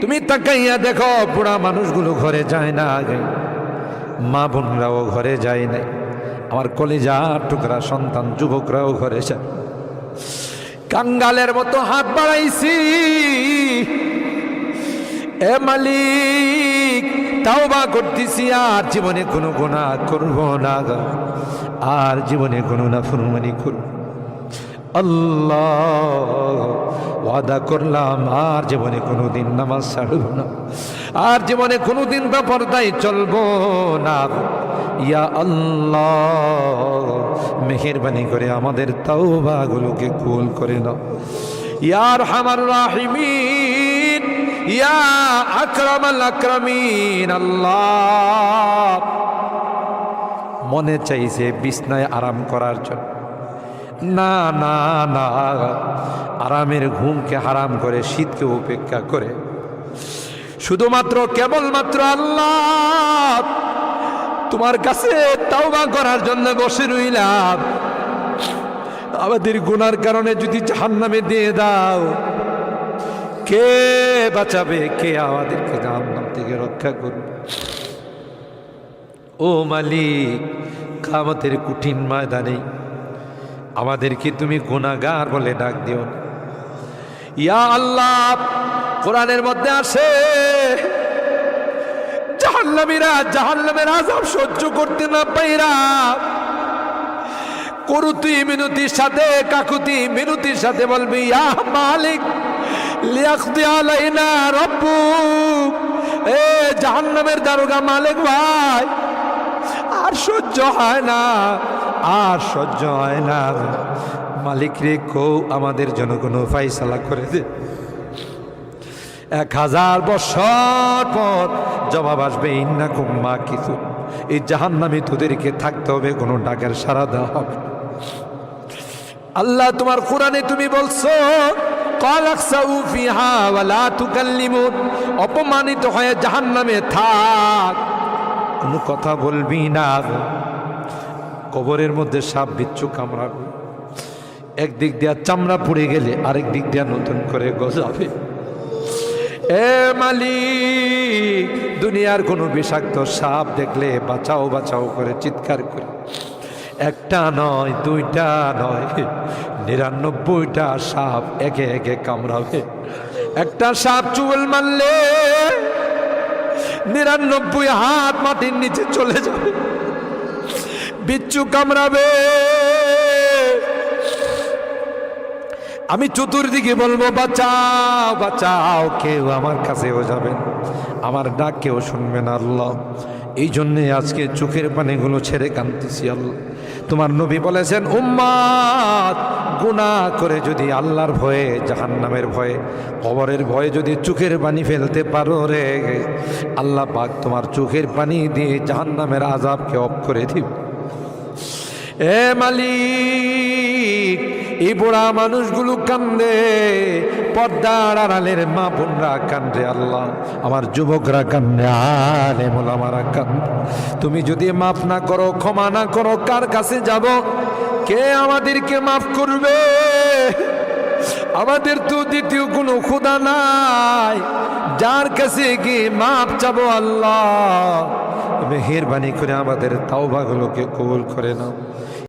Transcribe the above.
তুমি তাকাইয়া দেখো, বুড়া মানুষগুলো ঘরে যায় না আগে। মা বোনরাও ঘরে যায় নাই। আমার কলেজা টুকরা সন্তান, যুবকরাও ঘরে যায়। কাঙ্গালের মতো হাত বাড়াইছি। এ মালিক তাও বা করতেছি, আর জীবনে কোনো গুণা করব না। আর জীবনে কোনো না ফুরমানি করব। আল্লাহ ওয়াদা করলাম, আর জীবনে কোনো দিন নামাজ ছাড়ব না। আর জীবনে কোনো দিন ব্যাপারটাই চলবো না। ইয়া আল্লাহ, মেহেরবানি করে আমাদের তাওবাগুলোকে কুল করে নাও। ইয়ার হামার রাহিমিন, ইয়া আকরামাল আকরামিন, আল্লাহ। মনে চাইছে বিছনায় আরাম করার জন্য। না না না। আরামের ঘুমকে হারাম করে, শীতকে উপেক্ষা করে। শুধুমাত্র কেবলমাত্র আল্লাহ। তোমার কাছে তাওবা করার জন্য বসে রইলাম। আমাদের গুনার কারণে যদি জাহান্নামে দিয়ে দাও, কে বাঁচাবে? কে আমাদেরকে জাহান্নাম থেকে রক্ষা করবে? ও মালিক, কামতের কঠিন ময়দানে আমাদেরকে তুমি গুণাগার বলে ডাক দিও। ইয়া আল্লাহ, কোরআনের মধ্যে আসে জাহান্নামীরা জাহান্নামের আজাব সহ্য করতে না পাইরা করুতি মিনতির সাথে, কাকুতি মিনতির সাথে বলবি, ইয়া মালিক লিয়াকদি আলাইনা রব্বুক। এ জাহান্নামের দারোগা মালিক ভাই আর সহ্য হয় না, আর সহ্য হয় না। মালিক রে কৌ, আমাদের জনগণ ফাইসালা করে দে। এক হাজার বছর পর জবাব আসবে ইন্না কুম্মা কিছু এই জাহান নামে তোদেরকে থাকতে হবে, কোনো ডাকের সারা দেওয়া হবে আল্লাহ তোমার কোরআনে তুমি বলছো অপমানিত হয়ে জাহান নামে থাক। কোনো কথা বলবি না। কবরের মধ্যে সাপ বিচ্ছু কামড়াবে। একদিক দিয়া চামড়া পুড়ে গেলে আরেক দিক দিয়া নতুন করে গজাবে। এ মালিক, দুনিয়ার কোনো বিষাক্ত সাপ দেখলে বাঁচাও বাঁচাও করে চিৎকার করে। একটা নয়, দুইটা নয়, নিরানব্বইটা সাপ একে একে কামড়াবে। একটা সাপ চুল মারলে নিরানব্বই হাত মাটির নিচে চলে যাবে। বিচ্ছু কামড়াবে। আমি চতুর্দিকে বলব, বাঁচাও বাঁচাও, কেউ আমার কাছেও যাবেন আমার ডাক কেউ শুনবেন আল্লাহ। এই জন্যে আজকে চোখের পানিগুলো ছেড়ে কাঁদতেছি আল্লাহ। তোমার নবী বলেছেন উম্মাদ গুনাহ করে যদি আল্লাহর ভয়ে, জাহান্নামের ভয়ে, কবরের ভয়ে যদি চোখের পানি ফেলতে পারো রে, আল্লাহ পাক তোমার চোখের পানি দিয়ে জাহান্নামের আজাবকে অফ করে দিবে। এ মালিক এই বুড়া মানুষগুলো কান্দে, পর্দার আড়ালের মা বোনরা কান্দে, আল্লাহ, আমার যুবকরা কান্দে, আলে মোলামারা কান্দে। তুমি যদি মাফ না করো, ক্ষমা না করো, কার কাছে যাব? কে আমাদেরকে মাফ করবে? আমাদের তো দ্বিতীয় কোনো খুদা নাই। যার কাছে গিয়ে মাপ চাবো আল্লাহ, মেহেরবানি করে আমাদের তাওবাগুলোকে কবুল করে নাও।